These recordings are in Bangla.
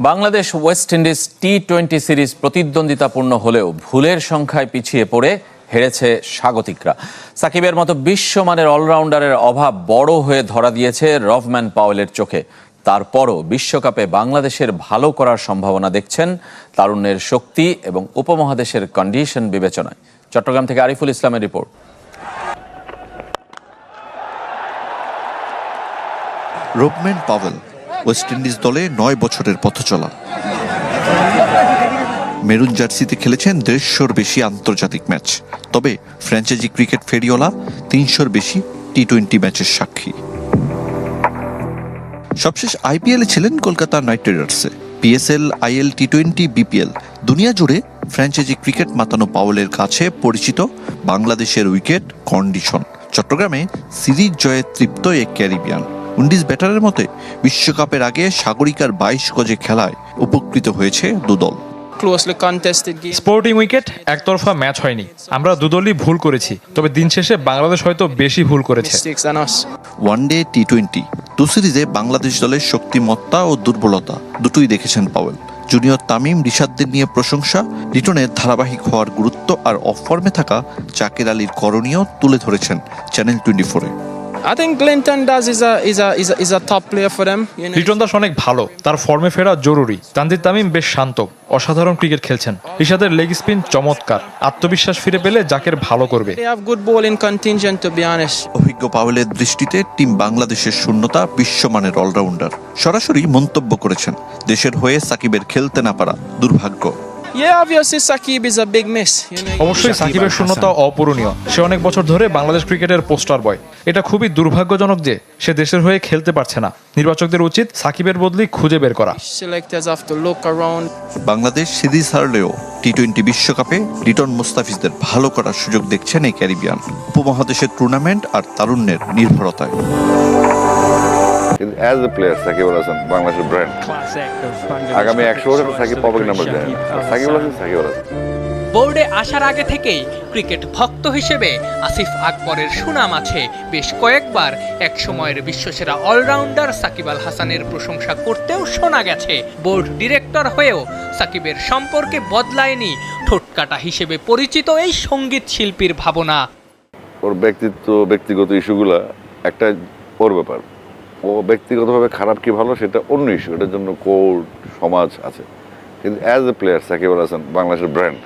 Bangladesh West Indies T twenty series প্রতিদ্বন্দ্বিতাপূর্ণ হলেও ভুলের সংখ্যায় পিছিয়ে পড়ে হেরেছে স্বাগতিকরা। সাকিবের মতো বিশ্বমানের অলরাউন্ডারের অভাব বড় হয়ে ধরা দিয়েছে রভম্যান পাওয়েলের চোখে। তারপরও বিশ্বকাপে বাংলাদেশের ভালো করার সম্ভাবনা দেখছেন তারুণ্যের শক্তি এবং উপমহাদেশের কন্ডিশন বিবেচনায়। চট্টগ্রাম থেকে আরিফুল ইসলামের report. Rovman Powell West Indies দলে নয় বছরের পথ চলা। মেরুন জার্সিতে খেলেছেন দেড়শোর বেশি আন্তর্জাতিক ম্যাচ। তবে ফ্র্যাঞ্চাইজি ক্রিকেট ফেরিওয়ালা তিনশোর বেশি টি টোয়েন্টি ম্যাচের সাক্ষী। সবশেষ আইপিএলে ছিলেন Kolkata Knight রাইডার্সে। PSL IL T twenty BPL দুনিয়া জুড়ে ফ্র্যাঞ্চাইজি ক্রিকেট মাতানো পাওয়েলের কাছে পরিচিত বাংলাদেশের উইকেট কন্ডিশন। চট্টগ্রামে সিরিজ জয়ে তৃপ্ত এ ক্যারিবিয়ান। উইন্ডিজ ব্যাটারের মতে বিশ্বকাপের আগে সাগরিকার বাইশ গজে খেলায় উপকৃত হয়েছে দুদল. স্পোর্টিং উইকেট একতরফা ম্যাচ হয়নি। আমরা দুদলই ভুল করেছি তবে দিন শেষে বাংলাদেশ হয়তো বেশি ভুল করেছে. ওয়ানডে টি টোয়েন্টি দু সিরিজে বাংলাদেশ দলের শক্তিমত্তা ও দুর্বলতা দুটোই দেখেছেন পাওয়েল। জুনিয়র তামিম রিশাদদের নিয়ে প্রশংসা লিটনের ধারাবাহিক হওয়ার গুরুত্ব আর অফ ফর্মে থাকা জাকের আলীর করণীয় তুলে ধরেছেন চ্যানেল টোয়েন্টি ফোরে I think Clinton does is a is a is a, is a top player for them. You know, Liton Das অনেক ভালো তার ফর্মে ফেরা জরুরি। তানজিদ তামিম বেশ শান্ত অসাধারণ ক্রিকেট খেলছেন। ঋষাদের লেগ স্পিন চমৎকার আত্মবিশ্বাস ফিরে পেলে জাকের ভালো করবে। They have good bowling contingent to be honest. অভিজ্ঞ পাওয়েলের দৃষ্টিতে টিম বাংলাদেশের শূন্যতা বিশ্বমানের অলরাউন্ডার সরাসরি মন্তব্য করেছেন দেশের হয়ে সাকিবের খেলতে না পারা দুর্ভাগ্য। Yeah, obviously Sakib is a big miss. You know, অবশ্যই সাকিবের শূন্যতা অপূরণীয়। সে অনেক বছর ধরে বাংলাদেশ ক্রিকেটের পোস্টার বয় এটা খুবই দুর্ভাগ্যজনক যে সে দেশের হয়ে খেলতে পারছে না। নির্বাচকদের উচিত সাকিবের বদলি খুঁজে বের করা. বাংলাদেশ সিরিজ হারলেও টি টোয়েন্টি বিশ্বকাপে লিটন মুস্তাফিজদের ভালো করার সুযোগ দেখছেন এই ক্যারিবিয়ান। উপমহাদেশের টুর্নামেন্ট আর তারুণ্যের নির্ভরতায়। As a player Shakib Al Hasan বাংলাদেশের ব্র্যান্ড আগামী একশো বছর সাকিব সাকিব আল হাসান সাকিব আল হাসান। বোর্ডে আসার আগে থেকেই ক্রিকেট ভক্ত হিসেবে আসিফ আকবরের সুনাম আছে। বেশ কয়েকবার এক সময়ের বিশ্বসেরা অলরাউন্ডার সাকিব আল হাসানের প্রশংসা করতেও শোনা গেছে। বোর্ড ডিরেক্টর হয়েও সাকিবের সম্পর্কে বদলায়নি ঠোঁটকাটা হিসেবে পরিচিত এই সংগীত শিল্পীর ভাবনা। ওর ব্যক্তিত্ব, ব্যক্তিগত ইস্যুগুলা একটা ওর ব্যাপার। ও ব্যক্তিগতভাবে খারাপ কি ভালো সেটা অন্য ইস্যু। এটার জন্য কোর্ট, সমাজ আছে। কিন্তু as a player Shakib Al Hasan বাংলাদেশের ব্র্যান্ড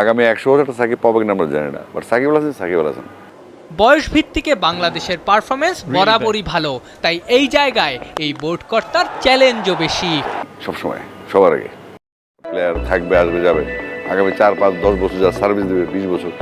আগামী একশো বছর সাকিব পাবো কিনা আমরা জানি না বাট সাকিব আল হাসান সাকিব আল হাসান। বয়স ভিত্তিকে বাংলাদেশের পারফরমেন্স বরাবরই ভালো তাই এই জায়গায় এই বোর্ড কর্তার চ্যালেঞ্জও বেশি। সবসময় সবার আগে। প্লেয়ার থাকবে আসবে যাবে। আগামী চার পাঁচ দশ বছর যা সার্ভিস দেবে বিশ বছর।